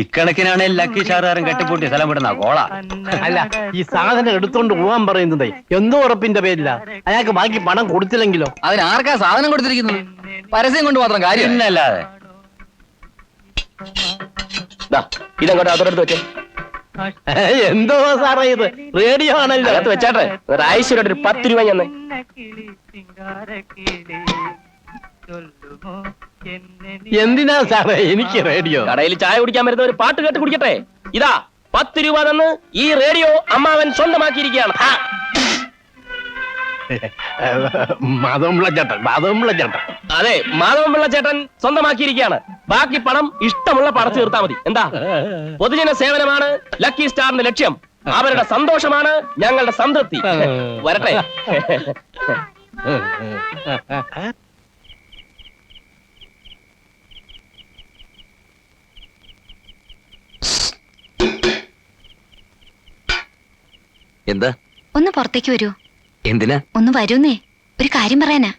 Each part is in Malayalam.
ഇക്കണക്കിനാണ് ലക്കി ഷാറുകാരൻ കെട്ടിപ്പൂട്ടി സ്ഥലം വിടുന്ന കോള. അല്ല ഈ സാധനം എടുത്തോണ്ട് പോവാൻ പറയുന്നതേ എന്തോ ഉറപ്പിന്റെ പേരില്ല അയാൾക്ക് ബാക്കി പണം കൊടുത്തില്ലെങ്കിലോ? അതിന് ആർക്കാ സാധനം കൊടുത്തിരിക്കുന്നത്? പരസ്യം കൊണ്ട് മാത്രം കാര്യം. പിന്നല്ലാതെ. ഇതങ്ങോട്ട്? അതോടടുത്ത് വെച്ചേ. എന്തോ സാറേ ഇത്? റേഡിയോ ആണല്ലോ. അകത്ത് വെച്ചാട്ടെ. ഒരാഴ്ചയിലോട്ട് ഒരു പത്ത് രൂപ ഞാൻ എന്തിനാ സാറേ എനിക്ക് റേഡിയോ കടയിൽ ചായ കുടിക്കാൻ വരുന്ന ഒരു പാട്ട് കേട്ട് കുടിക്കട്ടെ ഇതാ പത്ത് രൂപ തന്ന് ഈ റേഡിയോ അമ്മാവൻ സ്വന്തമാക്കിയിരിക്കുകയാണ് ആ, മാധവമുള്ള ചേട്ടൻ മാധവമുള്ള ചേട്ടൻ അതെ മാധവം പിള്ള ചേട്ടൻ സ്വന്തമാക്കിയിരിക്കുകയാണ് ബാക്കി പണം ഇഷ്ടമുള്ള പടച്ചു തീർത്താ മതി എന്താ പൊതുജന സേവനമാണ് ലക്കി സ്റ്റാറിന്റെ ലക്ഷ്യം അവരുടെ സന്തോഷമാണ് ഞങ്ങളുടെ സംതൃപ്തി വരട്ടെ എന്താ? ഒന്ന് പുറത്തേക്ക് വരൂ. എന്തിനാ? ഒന്ന് വരൂന്നേ. ഒരു കാര്യം പറയാനാ.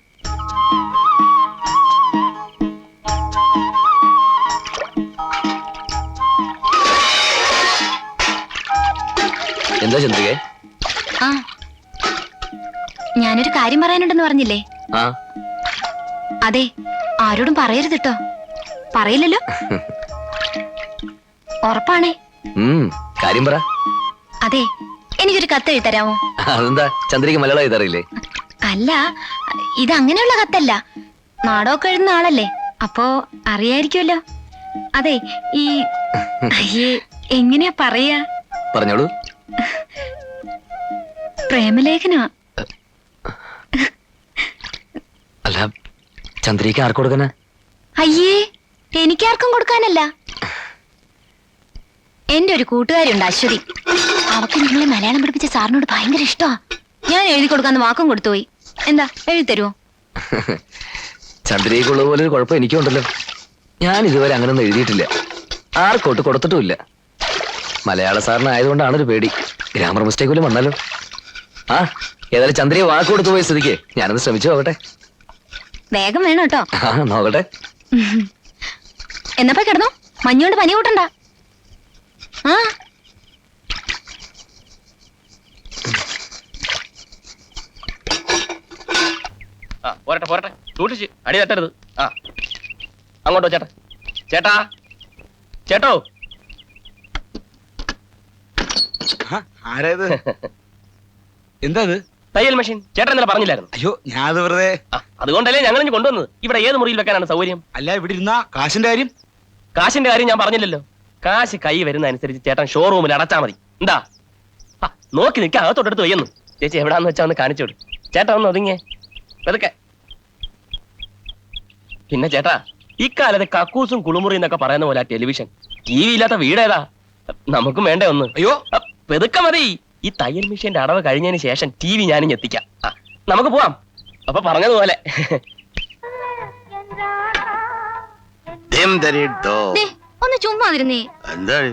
എന്താ ചന്ദ്രിക? ആ. ഞാനൊരു കാര്യം പറയാനുണ്ടെന്ന് പറഞ്ഞില്ലേ? ആ. അതെ ആരോടും പറയരുത് കേട്ടോ പറയില്ലല്ലോ? ഉറപ്പാണേ. കാര്യം പറ. അതെ എനിക്കൊരു കത്ത് എഴുതരാമോ? അതെന്താ? ചന്ദ്രിക മലയാളം എഴുതാറില്ലേ? അല്ല ഇത് അങ്ങനെയുള്ള കത്തല്ല. നാടകമൊക്കെ എഴുതുന്ന ആളല്ലേ? അപ്പോ അറിയായിരിക്കുമല്ലോ അതെ ഈ അയ്യേ എങ്ങനെയാ പറയാ? പറഞ്ഞോളൂ. പ്രേമലേഖനാ? അല്ല ചന്ദ്രിക ആർക്ക് കൊടുക്കാനാ? അയ്യേ എനിക്കാർക്കും കൊടുക്കാനല്ല. എന്റെ ഒരു കൂട്ടുകാരിയുണ്ട് അശ്വതി. അവക്ക് നിങ്ങളെ മലയാളം പഠിപ്പിച്ച സാറിനോട് ഭയങ്കര ഇഷ്ടമാ ഞാൻ എഴുതി കൊടുക്കാന്ന് വാക്കും കൊടുത്തുപോയി എന്താ എഴുതി തരുമോ ചന്ദ്രികയ്ക്കുള്ള പോലെ ഒരു കുഴപ്പം എനിക്കുണ്ടല്ലോ. ഞാൻ ഇതുവരെ അങ്ങനൊന്നും എഴുതിയിട്ടില്ല. ആർക്കോട്ട് കൊടുത്തിട്ടുമില്ല. മലയാള സാറിനായതുകൊണ്ടാണ് ഒരു പേടി. ഗ്രാമർ മിസ്റ്റേക്ക് പോലും വന്നാലോ? ആ ഏതായാലും ചന്ദ്രയെ വാക്ക് കൊടുത്തു പോയ സ്ഥിതിക്ക്. ഞാനൊന്ന് ശ്രമിച്ചു നോക്കട്ടെ. വേഗം വേണം കേട്ടോ. ആ നോക്കട്ടെ. എന്നപ്പോ കിടന്നോ. മഞ്ഞുകൊണ്ട് പനി കൂട്ടണ്ട. ആ. പോരട്ടെ പോരട്ടെ. സൂക്ഷിച്ച്. അടി തട്ടരുത്. ആ. അങ്ങോട്ടോ ചേട്ടാ. ചേട്ടാ. ചേട്ടോ. ആരായത്? എന്താ ഇത് തയ്യൽ മെഷീൻ. ചേട്ടൻ ഇന്നലെ പറഞ്ഞില്ലായിരുന്നു. അയ്യോ ഞാൻ അത് വെറുതെ ആ, അതുകൊണ്ടല്ലേ ഞങ്ങൾ ഇഞ്ഞ് കൊണ്ടുവന്നത്? ഇവിടെ ഏത് മുറിയിൽ വെക്കാനാണ് സൗകര്യം? അല്ല ഇവിടെ ഇരുന്ന കാശിന്റെ കാര്യം. കാശിന്റെ കാര്യം ഞാൻ പറഞ്ഞില്ലല്ലോ. കാശ് കൈ വരുന്ന അനുസരിച്ച് ചേട്ടൻ ഷോറൂമിൽ അടച്ചാ മതി. എന്താ? നോക്കി നിൽക്കുക അകത്തോട്ടെടുത്ത് വയ്യുന്നു. ചേച്ചി എവിടാന്ന് വെച്ചാ ഒന്ന് കാണിച്ചോട് ചേട്ടാ ഒന്ന് ഒതുങ്ങിയേ വെതുക്കെ പിന്നെ ചേട്ടാ ഇക്കാലത്ത് കക്കൂസും കുളിമുറി എന്നൊക്കെ പറയുന്ന പോലെ ടെലിവിഷൻ ടി വി ഇല്ലാത്ത വീടേതാ നമുക്കും വേണ്ടേ ഒന്ന്. അയ്യോ. വെതുക്ക പെതുക്കെ മതി. ഈ തയ്യൽ മെഷീന്റെ അടവ് കഴിഞ്ഞതിന് ശേഷം ടി വി ഞാനും എത്തിക്കാം നമുക്ക് പോവാം. അപ്പൊ പറഞ്ഞതുപോലെ. ഒന്ന് ചുമ്മാ വരുന്നേ എന്താണ്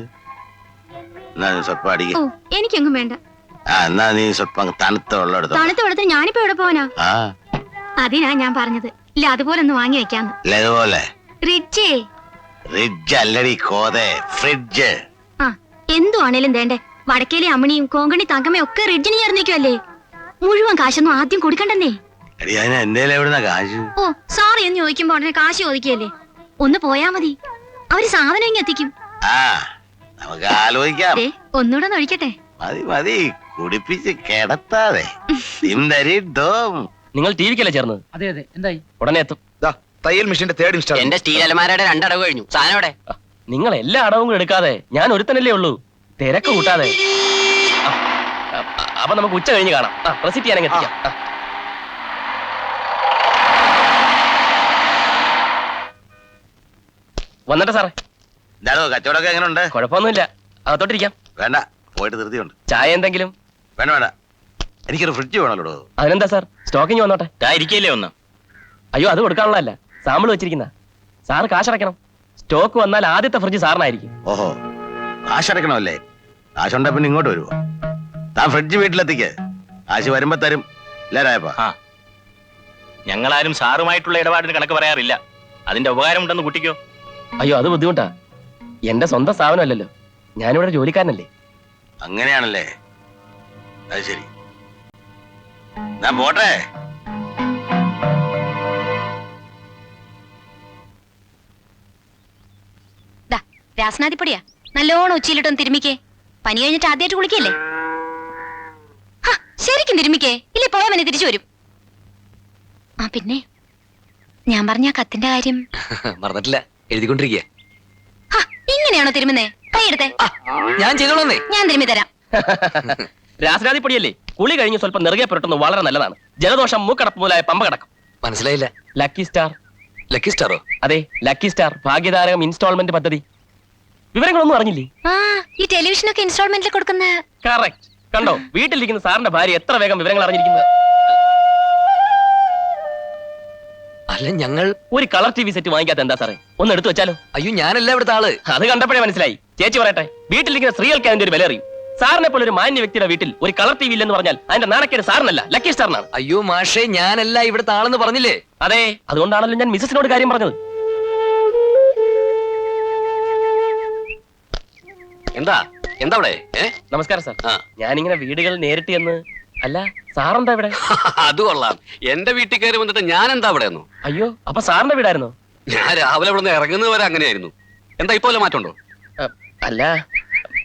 എനിക്കെങ്ങും വേണ്ട. എന്നാ നീ സ്വല്പം തണുത്ത വെള്ളം തണുത്ത വെള്ളത്തിൽ ഞാനിപ്പോ എവിടെ പോവാനാ? അതിനാ ഞാൻ പറഞ്ഞത്. ഇല്ല അതുപോലെ ഒന്ന് വാങ്ങി വെക്കാന്ന്. ഇല്ല ഇതുപോലെ. റിച്ചേ ഫ്രിഡ്ജ് അല്ലടി കോതെ. ഫ്രിഡ്ജ്. ആ എന്തു ആണേലും വേണ്ടേ വടക്കേലെ അമ്മണിയും കോങ്കണി തങ്കമ്മയും ഒക്കെ റിഡ്ജിന് ചേർന്നിക്കുമല്ലേ മുഴുവൻ കാശൊന്നും ആദ്യം കൊടുക്കണ്ടെന്നേ. ഓ സോറി എന്ന് ചോദിക്കുമ്പോ ഉടനെ കാശ് ചോദിക്കല്ലേ ഒന്ന് പോയാ മതി. അവർ സാധനം ഇങ്ങ് എത്തിക്കും. ആ നമുക്ക് ആലോചിക്കാം. ദേ ഒന്നുകൂടെ ഒന്ന് ഒഴിക്കട്ടെ. മതി മതി. കുടിപ്പിച്ച് കിടത്താതെ. dim നിങ്ങൾ ടി വിക്കല്ലേ ചേർന്നത്? അതെ അതെ. എന്തായി? ഉടനെ എത്തും. ദാ, തയ്യൽ മെഷീന്റെ തേർഡ് ഇൻസ്റ്റാൾ എന്റെ സ്റ്റീൽ അലമാരയുടെ രണ്ടടവ് കഴിഞ്ഞു. സാധനം എവിടെ? ആ, നിങ്ങൾ എല്ലാ അടവും കൂടെ എടുക്കാതെ ഞാൻ ഒരുത്തനല്ലേ ഉള്ളൂ. തിരക്ക് കൂട്ടാതെ. ആ, ആ, ആ, അപ്പൊ നമുക്ക് ഉച്ച കഴിഞ്ഞ് കാണാം. ആ എത്തിക്കാം. ആ. വന്നിട്ട് സാറേ. എന്താണോ കച്ചവടമൊക്കെ എങ്ങനെയുണ്ട് കുഴപ്പമൊന്നുമില്ല. അകത്തോട്ടിരിക്കാം. വേണ്ട പോയിട്ട് ധൃതിയുണ്ട്. ചായ എന്തെങ്കിലും? വേണ്ട വേണ്ട. എനിക്കൊരു ഫ്രിഡ്ജ് വേണമല്ലോ അതിനെന്താ സാർ? സ്റ്റോക്കിങ് വന്നോട്ടെ. ഇരിക്കല്ലേ ഒന്ന്. അയ്യോ അത് കൊടുക്കാനുള്ളതല്ല. സാമ്പിൾ വെച്ചിരിക്കുന്ന. സാർ കാശടക്കണം സ്റ്റോക്ക് വന്നാൽ ആദ്യത്തെ ഫ്രിഡ്ജ് സാറിനായിരിക്കും. ഓഹോ കാശടക്കണമല്ലേ കാശുണ്ടെ പിന്നെ ഇങ്ങോട്ട് വരുമോ താൻ ഫ്രിഡ്ജ് വീട്ടിലെത്തിക്ക്. കാശ് വരുമ്പോ തരും. ഇല്ലാരായപ്പാ ഞങ്ങളാരും സാറുമായിട്ടുള്ള ഇടപാടിന് കണക്ക് പറയാറില്ല. അതിന്റെ ഉപകാരം ഉണ്ടെന്ന് കുട്ടിക്കോ? അയ്യോ അത് ബുദ്ധിമുട്ടാ. എന്റെ സ്വന്തം സ്ഥാപനമല്ലല്ലോ. ഞാനിവിടെ ജോലിക്കാരനല്ലേ. അങ്ങനെയാണല്ലേ. അത് ശരി. ഞാൻ പോട്ടെ. ദാ രാസനാദിപ്പൊടിയാ നല്ലോണം ഉച്ചയിലിട്ടൊന്ന് തിരുമിക്കേ. പനി കഴിഞ്ഞിട്ട് ആദ്യമായിട്ട് കുളിക്കല്ലേ? ഹാ, ശരിക്കും തിരുമിക്കേ. ഇല്ലേ പോയാ മതി തിരിച്ചു വരും. ആ പിന്നെ? ഞാൻ പറഞ്ഞ ആ കത്തിന്റെ കാര്യം. മറന്നിട്ടില്ല. എഴുതിക്കൊണ്ടിരിക്കുക ഹാ, ഇങ്ങനെയാണോ തിരുമുന്നേ? കൈയെടുത്തേ ഞാൻ ചെയ്തോളന്നേ. ഞാൻ തിരുമി തരാം. രാസരാതിപ്പൊടിയല്ലേ കുളി കഴിഞ്ഞ് സ്വല്പം നിറകെ പുരട്ടുന്നത് വളരെ നല്ലതാണ്. ജലദോഷം മൂക്കടപ്പ് മുതലായ പമ്പ കിടക്കും. മനസ്സിലായില്ല. ലക്കി സ്റ്റാർ ലക്കി സ്റ്റാറോ അതെ ലക്കി സ്റ്റാർ ഭാഗ്യധാരകം ഇൻസ്റ്റാൾമെന്റ് പദ്ധതി. വിവരങ്ങളൊന്നും അറിഞ്ഞില്ലേ? ആ ഈ ടെലിവിഷനൊക്കെ ഇൻസ്റ്റാൾമെന്റിൽ കൊടുക്കുന്ന കറക്റ്റ് കണ്ടോ വീട്ടിലിരിക്കുന്ന സാറിന്റെ ഭാര്യ എത്ര വേഗം വിവരങ്ങൾ അറിഞ്ഞിരിക്കുന്നത്? അല്ല ഞങ്ങൾ ഒരു കളർ ടി വി സെറ്റ് വാങ്ങിക്കാത്ത എന്താ സാറേ? ഒന്ന് എടുത്തു വെച്ചാലോ? അയ്യോ ഞാനല്ല ഇവിടുത്തെ ആൾ. അത് കണ്ടപ്പോഴേ മനസ്സിലായി. ചേച്ചി പറയട്ടെ വീട്ടിലിരിക്കുന്ന സ്ത്രീകൾക്ക് അതിന്റെ ഒരു വില അറിയും സാറിനെ പോലെ ഒരു മാന്യ വ്യക്തിയുടെ വീട്ടിൽ ഒരു കളർ ടി വി ഇല്ലെന്ന് പറഞ്ഞാൽ അതിന്റെ നാണക്കേട് സാറിനല്ല ലക്കി സ്റ്റാറിനാണ് അയ്യോ മാഷേ ഞാനല്ല ഇവിടുത്തെ ആളെന്ന് പറഞ്ഞില്ലേ? അതെ അതുകൊണ്ടാണല്ലോ ഞാൻ മിസസിനോട് കാര്യം പറഞ്ഞത്. എന്താ? എന്താ അവിടെ? നമസ്കാരം സാർ. ഞാനിങ്ങനെ വീടുകൾ നേരിട്ട് എന്ന് അല്ല സാറെന്താ ഇവിടെ? അത് കൊള്ളാം. എന്റെ വീട്ടിൽ കയറി വന്നിട്ട് ഞാൻ എന്താ അവിടെ അയ്യോ അപ്പൊ സാറിന്റെ വീടായിരുന്നോ? ഞാൻ രാവിലെ ഇവിടെ നിന്ന് ഇറങ്ങുന്നത് വരെ അങ്ങനെയായിരുന്നു. എന്താ ഇപ്പൊ വല്ല മാറ്റമുണ്ടോ? അല്ല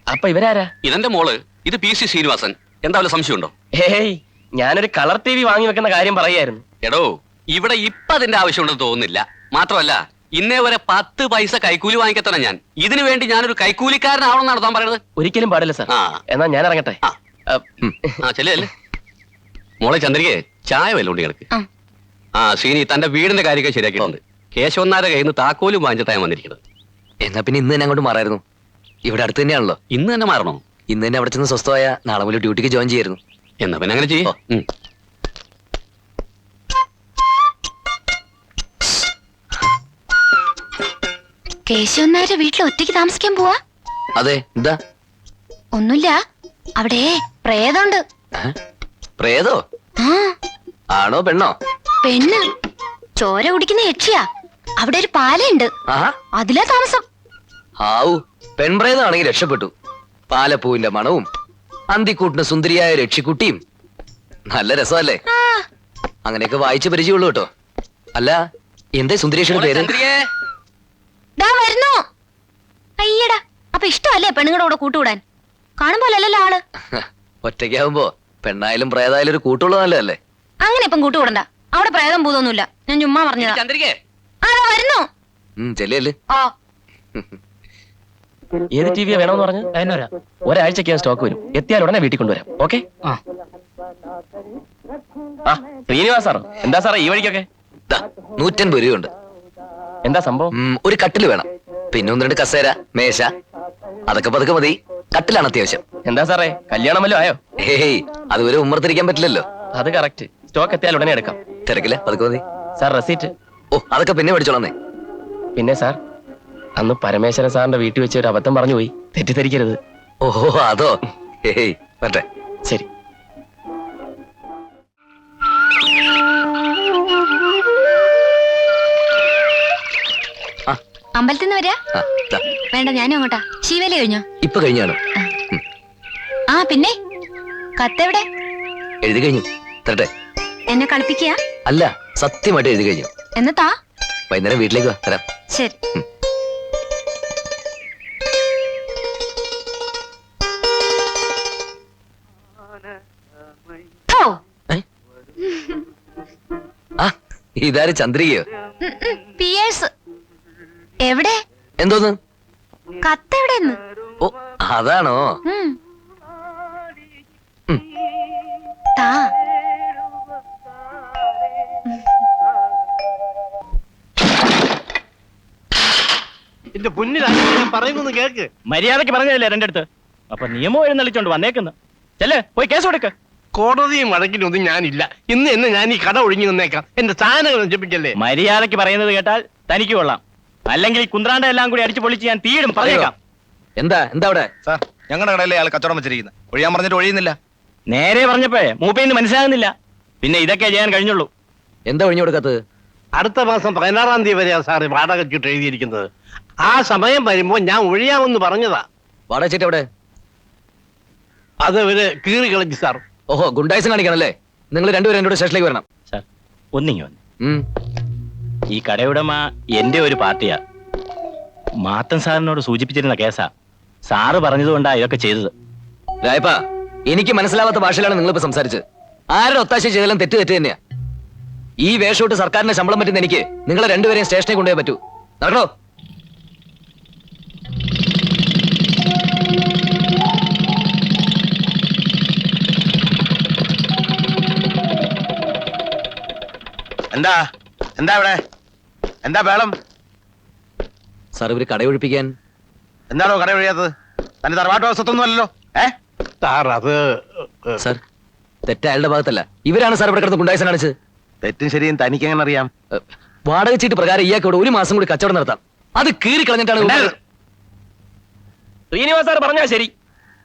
അപ്പൊ ഇവരാരാ? ഇതെന്റെ മോൾ ഇത് പി സി ശ്രീനിവാസൻ. എന്താ വല്ല സംശയമുണ്ടോ? ഹേയ് ഞാനൊരു കളർ ടി വി വാങ്ങി വെക്കുന്ന കാര്യം പറയായിരുന്നു എടോ ഇവിടെ ഇപ്പൊ അതിന്റെ ആവശ്യമുണ്ടെന്ന് തോന്നുന്നില്ല. മാത്രമല്ല ഇന്നേ വരെ പത്ത് പൈസ കൈക്കൂലി വാങ്ങിക്കത്തന്നെ ഞാൻ. ഇതിനു വേണ്ടി ഞാനൊരു കൈക്കൂലിക്കാരനാവണമെന്നാണ് താൻ പറയുന്നത്. ഒരിക്കലും പാടില്ല സാർ. ആ. എന്നാ ഞാൻ ഇറങ്ങട്ടെ? ആ. ചെല്ലേ. മോളെ ചന്ദ്രിക ചായ വല്ലോണ്ട് കിടക്ക് ആ. ആ ശ്രീനി തന്റെ വീടിന്റെ കാര്യമൊക്കെ ശരിയാക്കിയിട്ടുണ്ട്. കേശവന്നാരെ കയ്യിൽ നിന്ന് താക്കോലും വാങ്ങിച്ചിട്ടാണ് വന്നിരിക്കുന്നത്. എന്നാ പിന്നെ ഇന്ന് തന്നെ അങ്ങോട്ട് മാറായിരുന്നു. ഇവിടെ അടുത്ത് തന്നെയാണല്ലോ. ഇന്ന് തന്നെ മാറണോ? ഇന്ന് തന്നെ അവിടെ ചെന്ന് സ്വസ്ഥമായ നാളെ മുതൽ ഡ്യൂട്ടിക്ക് ജോയിൻ ചെയ്യായിരുന്നു. എന്നാ പിന്നെ അങ്ങനെ ചെയ്യോ. കേശവന്നാരുടെ വീട്ടിൽ ഒറ്റയ്ക്ക് താമസിക്കാൻ പോവാ? അതെ എന്താ? ഒന്നുമില്ല. അവിടെ പ്രേതമുണ്ട്? പ്രേതോ? ആ. ആണോ പെണ്ണോ? പെണ്ണ്. ചോര കുടിക്കുന്ന യക്ഷിയാ. അവിടെ ഒരു പാലയുണ്ട്. അതിലാ താമസം. ആവു പെൺപ്രേതമാണെങ്കിൽ രക്ഷപ്പെട്ടു. പാലപ്പൂവിന്റെ മണവും അന്തിക്കൂട്ടിന് സുന്ദരിയായ രക്ഷിക്കുട്ടിയും. നല്ല രസമല്ലേ? ആ. അങ്ങനെയൊക്കെ വായിച്ച് പരിചയമുള്ളൂ കേട്ടോ. അല്ല എന്തേ സുന്ദരേഷിയുടെ പേര്? ദാ വരുന്നു. അയ്യടാ. അപ്പൊ ഇഷ്ടമല്ലേ പെണ്ണുങ്ങളുടെ കൂടെ കൂട്ടുകൂടാൻ? കാണുമ്പോലല്ലോ ആൾ. ഒറ്റയ്ക്കാവുമ്പോ പെണ്ണായാലും പ്രേതായാലും ഒരു കൂട്ടുള്ള നല്ലതല്ലേ? അങ്ങനെ ഇപ്പം കൂട്ടുകൂടണ്ട. അവിടെ പ്രേതം ഭൂതൊന്നുമില്ല ഞാൻ ചുമ്മാ പറഞ്ഞു ചന്ദ്രികേ. ആ വരുന്നു? ഓ ഏത് ടി വി വേണമെന്ന് പറഞ്ഞു? അതിനൊരാ ഒരാഴ്ചക്ക് സ്റ്റോക്ക് വരും. എത്തിയാൽ ഉടനെ വീട്ടിൽ കൊണ്ടുവരാം. ഓക്കെ? ആ. ആ ശ്രീനിവാസ് സാറോ? എന്താ സാറേ ഈ വഴിക്കൊക്കെ? ദാ, നൂറ്റൻപത് രൂപയുണ്ട്. എന്താ സംഭവം? ഒരു കട്ടിൽ വേണം. പിന്നെ ഒന്ന് രണ്ട് കസേര മേശ. അതൊക്കെ പതുക്കെ മതി. കട്ടിലാണ് അത്യാവശ്യം. എന്താ സാറേ? കല്യാണം വല്ലതും ആയോ? ഹേയ് അതുവരെ ഉമ്മർത്തിരിക്കാൻ പറ്റില്ലല്ലോ. അത് കറക്റ്റ് സ്റ്റോക്ക് എത്തിയാൽ ഉടനെ എടുക്കാം. തിരക്കില്ല പതുക്കെ മതി. സാർ റെസീറ്റ് ഓ അതൊക്കെ പിന്നെ പഠിച്ചോളന്നേ പിന്നെ സാർ അന്ന് പരമേശ്വരൻ സാറിന്റെ വീട്ടിൽ വെച്ച് ഒരു അബദ്ധം പറഞ്ഞു പോയി തെറ്റിദ്ധരിക്കരുത്. ഓഹോ അതോ? ഹേയ് പറ്റേ ശരി. അമ്പലത്തിൽ നിന്ന് വരാ വേണ്ട ഞാനും അങ്ങോട്ടാ. ശിവേല കഴിഞ്ഞോ? ഇപ്പൊ കഴിഞ്ഞാണ് ആ. പിന്നെ? കത്തെവിടെ? എഴുതി കഴിഞ്ഞു. തരട്ടെ. എന്നെ കളിപ്പിക്കുക? അല്ല സത്യമായിട്ട് എഴുതി കഴിഞ്ഞു. എന്നത്താ വൈകുന്നേരം വീട്ടിലേക്ക് വാ തരാം. ശരി. ഇതാര് ചന്ദ്രികയോ? പിയേഴ്സ്. എവിടെ? എന്തോന്ന്? കത്തെവിടെന്ന്? ഓ അതാണോ. താ. എന്റെ ഞാൻ പറയുന്നു കേക്ക് മര്യാദയ്ക്ക് പറഞ്ഞതല്ലേ രണ്ടു അടുത്ത് അപ്പൊ നിയമം എഴുന്നള്ളിച്ചോണ്ട് വന്നേക്കുന്നു. ചെല്ലേ പോയി കേസ് കൊടുക്ക. കോടതിയും വഴക്കിനൊന്നും ഞാനില്ല. ഇന്ന് എന്നെ ഞാൻ ഈ കട ഒഴിഞ്ഞു നിന്നേക്കാം. എന്റെ സാധനങ്ങൾ നശിപ്പിക്കല്ലേ മര്യാദയ്ക്ക് പറയുന്നത് കേട്ടാൽ തനിക്ക് കൊള്ളാം. അല്ലെങ്കിൽ കുന്ദ്രാണ്ട കുന്ത്രാണ്ട എല്ലാം കൂടി അടിച്ചു പൊളിച്ച് ഞാൻ തീയിടും. പറഞ്ഞേക്കാം. എന്താ? എന്താ അവിടെ? സാർ ഞങ്ങളുടെ കടയിലെ ആൾ കച്ചവടം വെച്ചിരിക്കുന്നത് ഒഴിയാൻ പറഞ്ഞിട്ട് ഒഴിയുന്നില്ല. നേരെ പറഞ്ഞപ്പോഴേ മൂപ്പേന്ന് മനസ്സിലാകുന്നില്ല. പിന്നെ ഇതൊക്കെ ചെയ്യാൻ കഴിഞ്ഞുള്ളൂ. എന്താ ഒഴിഞ്ഞു കൊടുക്കാത്തത്? അടുത്ത മാസം പതിനാറാം തീയതി വരെയാണ് സാറ് വാടക ചീട്ട് എഴുതിയിരിക്കുന്നത്. ആ സമയം വരുമ്പോ ഞാൻ ഒഴിയാമെന്ന് പറഞ്ഞതാ. വാടക ചീട്ട് എവിടെ? അത് ഒരു കീറി കളഞ്ഞു സാർ. ഓഹോ ഗുണ്ടായിസം കാണിക്കണല്ലേ നിങ്ങൾ രണ്ടുപേരും എന്നോട് സ്റ്റേഷനിലേക്ക് വരണം. സാർ ഒന്നിങ്ങി വന്നു. ഈ കടയുടമ എന്റെ ഒരു പാർട്ടിയാ. മാത്തൻ സാറിനോട് സൂചിപ്പിച്ചിരുന്ന കേസാ. സാറ് പറഞ്ഞതുകൊണ്ടാ ഇതൊക്കെ ചെയ്തത്. രായപ്പ എനിക്ക് മനസ്സിലാവാത്ത ഭാഷയിലാണ് നിങ്ങളിപ്പോ സംസാരിച്ചത്. ആരുടെ ഒത്താശ ചെയ്താലും തെറ്റ് തെറ്റ് തന്നെയാ. ഈ വേഷോട്ട് സർക്കാരിന്റെ ശമ്പളം പറ്റുന്ന എനിക്ക് നിങ്ങളെ രണ്ടുപേരെയും സ്റ്റേഷനിൽ കൊണ്ടുപോയി പറ്റൂ. നടക്കണോ? എന്താ? എന്താ ഇവിടെ? എന്താ വേളം സാർ ഇവർ കടയൊഴിപ്പിക്കാൻ എന്താണോ കട ഒഴിയാത്തത്? തന്റെ തറവാട്ട് വസ്തുത്തൊന്നും അല്ലല്ലോ. ഏ? സാർ അത് സാർ തെറ്റ് അയാളുടെ ഭാഗത്തല്ല. ഇവരാണ് സാർ ഇവിടെ കിടന്ന് ഗുണ്ടായിസം കാണിച്ചത്. തെറ്റും ശരിയും തനിക്ക് എങ്ങനെ അറിയാം വാടക ചീട്ട് പ്രകാരം ഇയാൾക്ക് ഇവിടെ ഒരു മാസം കൂടി കച്ചവടം നടത്താം. അത് കീറി കളഞ്ഞിട്ടാണ് ശ്രീനിവാസ് സാർ പറഞ്ഞാ ശരി.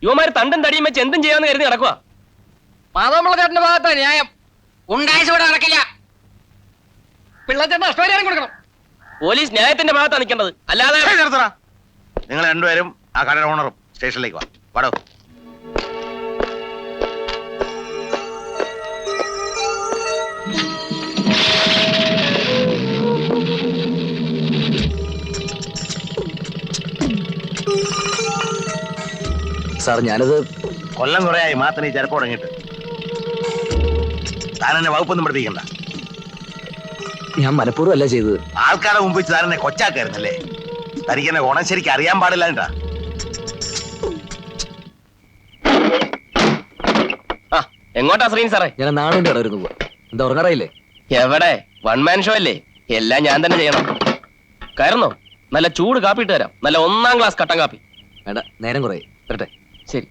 യുവമാര് തണ്ടും തടിയും വെച്ച് എന്തും ചെയ്യാന്ന് കരുതി നടക്കുക മാതാമുള്ള ചേട്ടന്റെ ഭാഗത്താ ന്യായം. ഉണ്ടായിസ് ഇവിടെ നടക്കില്ല. പിള്ളച്ചേട്ടൻ അഷ്ടപരിഹാരം കൊടുക്കണം. പോലീസ് ന്യായത്തിന്റെ ഭാഗത്താണ് നിൽക്കേണ്ടത്. അല്ലാതെ. നിങ്ങൾ രണ്ടുപേരും ആ കടയുടെ ഓണറും സ്റ്റേഷനിലേക്ക് വാ. വാടോ. സാർ ഞാനത് കൊല്ലം കുറയായി. മാത്രം ഈ ചെറുപ്പം തുടങ്ങിയിട്ട് താൻ എന്നെ വകുപ്പൊന്നും പഠിപ്പിക്കണ്ട. ഞാൻ മനഃപൂർവം അല്ല ചെയ്തത്. ആൾക്കാരെ മുമ്പ് താരനെ കൊച്ചാക്കായിരുന്നല്ലേ? തനിക്ക് എന്നെ ഓണം ശരിക്കും അറിയാൻ പാടില്ല എങ്ങോട്ടാ ശ്രീൻ സാറേ? ഞാൻ പോവാ. എന്താ ഉറങ്ങാറായില്ലേ? എവിടെ? വൺ മാൻ ഷോ അല്ലേ? എല്ലാം ഞാൻ തന്നെ ചെയ്യണം. കയറുന്നോ? നല്ല ചൂട് കാപ്പി ഇട്ട് തരാം. നല്ല ഒന്നാം ക്ലാസ് കട്ടൻ കാപ്പി. വേണ്ട നേരം കുറേ വരട്ടെ. ശരി.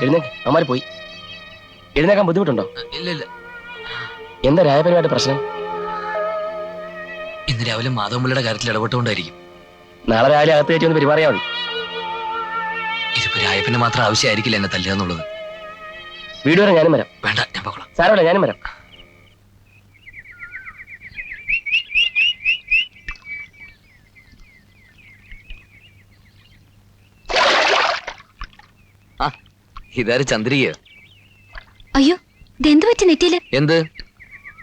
സാറേ അമ്മാര് പോയി. എഴുന്നേക്കാൻ ബുദ്ധിമുട്ടുണ്ടോ? ഇല്ല ഇല്ല. എന്താ രായപരമായിട്ട് പ്രശ്നം? ഇന്ന് രാവിലെ മാധവമുള്ളിയുടെ കാര്യത്തിൽ ഇടപെട്ടുകൊണ്ടായിരിക്കും. നാളെ രാവിലെ അകത്ത് കയറ്റി ഒന്ന് പെരുമാറിയാൽ മതി. ഇതിപ്പോ രായപ്പന്റെ മാത്രം ആവശ്യമായിരിക്കില്ല എന്നെ തല്ലുക എന്നുള്ളത്. വീട് വരെ ഞാനും വരാം. വേണ്ട ഞാൻ പോകണം സാരമില്ല ഞാനും വരാം. ഇതാര് ചന്ദ്രിയ അയ്യോ ഇതെന്ത് പറ്റി നെറ്റിയിൽ? എന്ത്?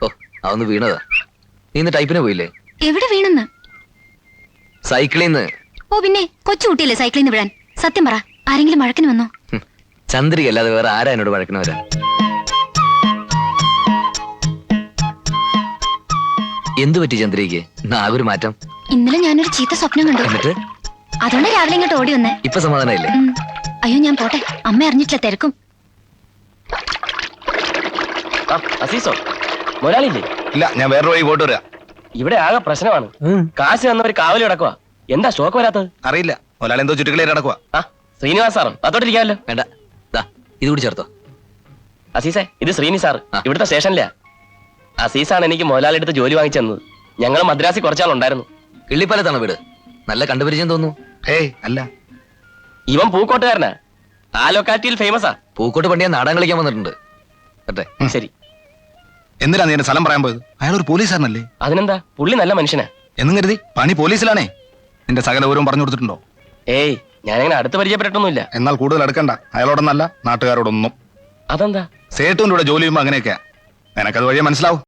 ഓ അവന്ന് വീണതാ. നീ ഇന്ന് ടൈപ്പിന് പോയില്ലേ? എവിടെ വീണെന്ന്? സൈക്കിളിൽ നിന്ന് ഓ പിന്നെ കൊച്ചുകുട്ടിയല്ലേ സൈക്കിളിൽ നിന്ന് വിടാൻ? സത്യം പറ ആരെങ്കിലും വഴക്കിന് വന്നോ? ചന്ദ്രിക അല്ലാതെ വേറെ ആരാ എന്നോട് വഴക്കണവരാ എന്തു പറ്റി ചന്ദ്രിക്ക് നാഗൊരു മാറ്റം. ഇന്നലെ ഞാനൊരു ചീത്ത സ്വപ്നം കണ്ടു. എന്നിട്ട്? അതുകൊണ്ട് രാവിലെ ഇങ്ങോട്ട് ഓടി വന്നേ. ഇപ്പൊ സമാധാനമില്ലേ. അയ്യോ ഞാൻ പോട്ടെ. അമ്മ അറിഞ്ഞിട്ടില്ല തിരക്കും. അസീസോ മുതലാളിയില്ലേ ഇല്ല ഞാൻ വേറൊരു വഴി പോയിട്ട് വരാം. ഇവിടെ ആകെ പ്രശ്നമാണ്. കാശ് തന്നവർ കാവലി കിടക്കുക എന്താ ഷോക്ക് വരാത്തത്? അറിയില്ല. ഒരാൾ എന്തോ ചുറ്റുകളി നടക്കുക ആ ശ്രീനിവാസ് സാറും അതോട്ടിരിക്കാമല്ലോ വേണ്ട. ദാ ഇത് കൂടി ചേർത്തോ. അസീസേ ഇത് ശ്രീനി സാർ. ഇവിടുത്തെ സ്റ്റേഷനിലാ. അസീസാണ് എനിക്ക് മുതലാളി എടുത്ത് ജോലി വാങ്ങിച്ചു തന്നത്. ഞങ്ങൾ മദ്രാസിൽ കുറച്ചാളുണ്ടായിരുന്നു. കിള്ളിപ്പാലത്താണ് വീട്? നല്ല കണ്ടുപരിചയം തോന്നുന്നു. ഏയ് അല്ല. ഇവൻ പൂക്കോട്ടുകാരനാ. ആ ലൊക്കാലിറ്റിയിൽ ഫേമസാ പൂക്കോട്ട് പണ്ടിയാ നാടകം കളിക്കാൻ വന്നിട്ടുണ്ട്. ശരി. എന്തിനാ നീ എന്റെ സ്ഥലം പറയാൻ പോയത്? അയാൾ ഒരു പോലീസുകാരനല്ലേ അതിനെന്താ? പുള്ളി നല്ല മനുഷ്യനാ. എന്നും കരുതി പണി പോലീസിലാണേ. നിന്റെ സകല വിവരവും പറഞ്ഞു കൊടുത്തിട്ടുണ്ടോ? ഏയ് ഞാനങ്ങനെ അടുത്ത് പരിചയപ്പെട്ടിട്ടൊന്നുമില്ല. എന്നാൽ കൂടുതൽ അടുക്കണ്ട. അയാളോടൊന്നല്ല നാട്ടുകാരോടൊന്നും. അതെന്താ? സേട്ടുവിന്റെ കൂടെ ജോലി ചെയ്യുമ്പോ അങ്ങനെയൊക്കെയാ. നിനക്കത് വഴിയെ മനസ്സിലാവും.